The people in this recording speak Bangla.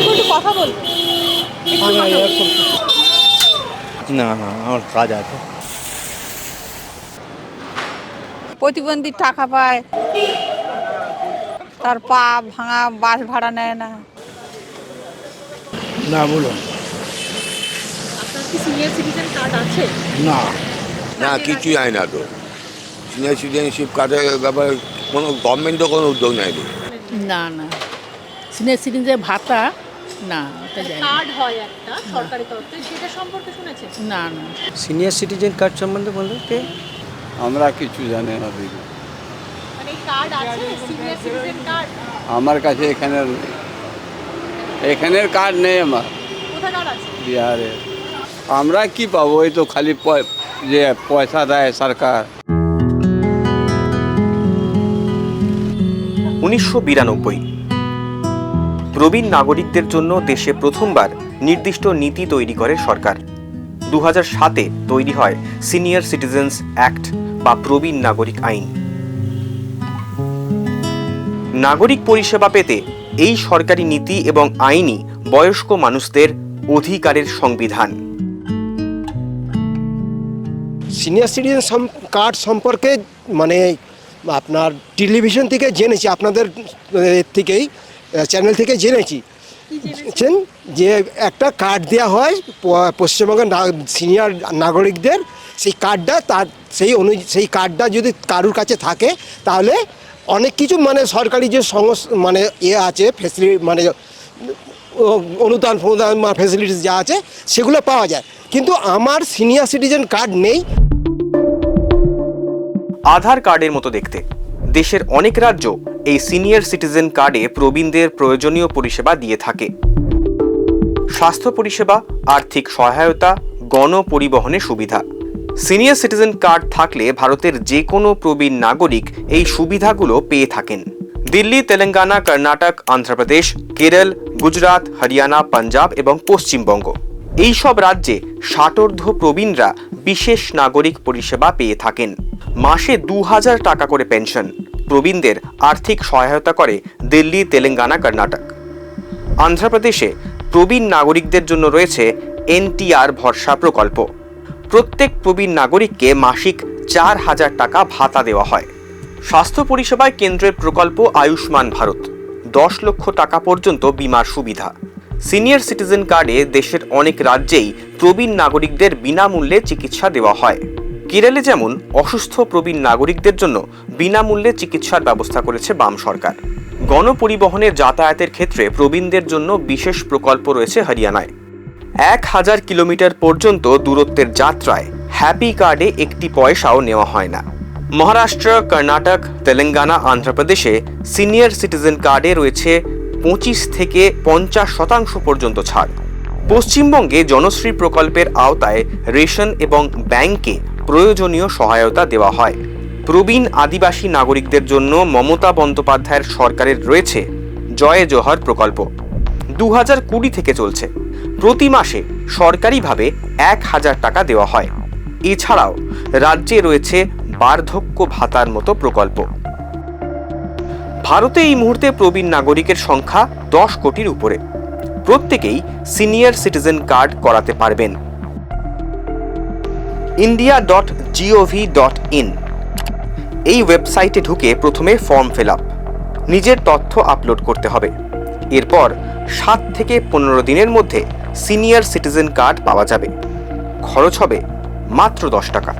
একটু কথা। না না আমার কাজ আছে। প্রতিবন্ধী টাকা পায় তার পা ভাঙা বাস ভাড়া নেয় না। না বলুন। না। না কিছুই হয় না তো। সিনিয়র সিটিজেনশিপ কার্ডের ব্যাপারে কোনো গভর্নমেন্টও কোনো উদ্যোগ নেয়নি। না না। সিনিয়র সিটিজেন ভাতা না ওটা না। কার্ড হয় একটা সরকারি তরফ থেকে সেটা সম্পর্কে শুনেছেন? না না। সিনিয়র সিটিজেন কার্ড সম্বন্ধে বলতে আমরা কিছু জানি না দিদি। মানে কার্ড আছে সিনিয়র সিটিজেন কার্ড আমার কাছে এখানের এখানের কার্ড নেই আমার। কোথায় কার্ড আছে? বিহারে। আমরা কি পাবো? ওই তো খালি পয়- যে পয়সা দেয় সরকার। উনিশশো বিরানব্বই প্রবীণ নাগরিকদের জন্য দেশে প্রথমবার নির্দিষ্ট নীতি তৈরি করে সরকার। দু সাতে তৈরি হয় সিনিয়র সিটিজেন্স অ্যাক্ট বা প্রবীণ নাগরিক আইন। নাগরিক পরিষেবা পেতে এই সরকারি নীতি এবং আইনই বয়স্ক মানুষদের অধিকারের সংবিধান। সিনিয়র সিটিজেন কার্ড সম্পর্কে মানে আপনার টেলিভিশন থেকে জেনেছি, আপনাদের থেকেই। চ্যানেল থেকে জেনেছি। জেনেছেন? যে একটা কার্ড দেওয়া হয় পশ্চিমবঙ্গের সিনিয়র নাগরিকদের সেই কার্ডটা তার সেই অনু সেই কার্ডটা যদি কারুর কাছে থাকে তাহলে অনেক কিছু মানে সরকারি যে সংস মানে ইয়ে আছে ফেসিলিটি মানে অনুদান ফনুদান ফেসিলিটিস যা আছে সেগুলো পাওয়া যায়। কিন্তু আমার সিনিয়র সিটিজেন কার্ড নেই। আধার কার্ডের মতো দেখতে। দেশের অনেক রাজ্য এই সিনিয়র সিটিজেন কার্ডে প্রবীণদের প্রয়োজনীয় পরিষেবা দিয়ে থাকে। স্বাস্থ্য পরিষেবা, আর্থিক সহায়তা গণপরিবহনের সুবিধা। সিনিয়র সিটিজেন কার্ড থাকলে ভারতের যে কোনো প্রবীণ নাগরিক এই সুবিধাগুলো পেয়ে থাকেন। দিল্লি, তেলেঙ্গানা, কর্ণাটক অন্ধ্রপ্রদেশ কেরল, গুজরাট, হরিয়ানা, পাঞ্জাব এবং পশ্চিমবঙ্গ। এই সব রাজ্যে ষাটোর্ধ্ব প্রবীণরা বিশেষ নাগরিক পরিষেবা পেয়ে থাকেন। মাসে দু হাজার টাকা করে পেনশন। প্রবীণদের আর্থিক সহায়তা করে দিল্লি, তেলেঙ্গানা, কর্ণাটক। অন্ধ্রপ্রদেশে প্রবীণ নাগরিকদের জন্য রয়েছে এনটিআর ভরসা প্রকল্প। প্রত্যেক প্রবীণ নাগরিককে মাসিক চার হাজার টাকা ভাতা দেওয়া হয়। স্বাস্থ্য পরিষেবায় কেন্দ্রের প্রকল্প আয়ুষ্মান ভারত। দশ লক্ষ টাকা পর্যন্ত বিমার সুবিধা। সিনিয়র সিটিজেন কার্ডে দেশের অনেক রাজ্যেই প্রবীণ নাগরিকদের বিনামূল্যে চিকিৎসা দেওয়া হয়। কেরালে যেমন অসুস্থ প্রবীণ নাগরিকদের জন্য বিনামূল্যে চিকিৎসার ব্যবস্থা করেছে বাম সরকার। গণপরিবহনের যাতায়াতের ক্ষেত্রে প্রবীণদের জন্য বিশেষ প্রকল্প রয়েছে হরিয়ানায়। এক হাজার কিলোমিটার পর্যন্ত দূরত্বের যাত্রায় হ্যাপি কার্ডে একটি পয়সাও নেওয়া হয় না। মহারাষ্ট্র, কর্ণাটক, তেলেঙ্গানা অন্ধ্রপ্রদেশে সিনিয়র সিটিজেন কার্ডে রয়েছে পঁচিশ থেকে পঞ্চাশ শতাংশ পর্যন্ত ছাড়। পশ্চিমবঙ্গে জনশ্রী প্রকল্পের আওতায় রেশন এবং ব্যাংকে প্রয়োজনীয় সহায়তা দেওয়া হয়। প্রবীণ আদিবাসী নাগরিকদের জন্য মমতা বন্দ্যোপাধ্যায়ের সরকারের রয়েছে জয় জোহর প্রকল্প। দু হাজার কুড়ি থেকে চলছে। প্রতি মাসে সরকারিভাবে এক হাজার টাকা দেওয়া হয়। এছাড়াও রাজ্যে রয়েছে বার্ধক্য ভাতার মতো প্রকল্প। ভারতে এই মুহূর্তে প্রবীণ নাগরিকের সংখ্যা দশ কোটির উপরে। প্রত্যেকেই সিনিয়র সিটিজেন কার্ড করাতে পারবেন। India dot gov dot in এই ওয়েবসাইটে ঢুকে প্রথমে ফর্ম ফিল আপ নিজের তথ্য আপলোড করতে হবে। এরপর সাত থেকে পনেরো দিনের মধ্যে সিনিয়র সিটিজেন কার্ড পাওয়া যাবে। খরচ হবে মাত্র দশ টাকা।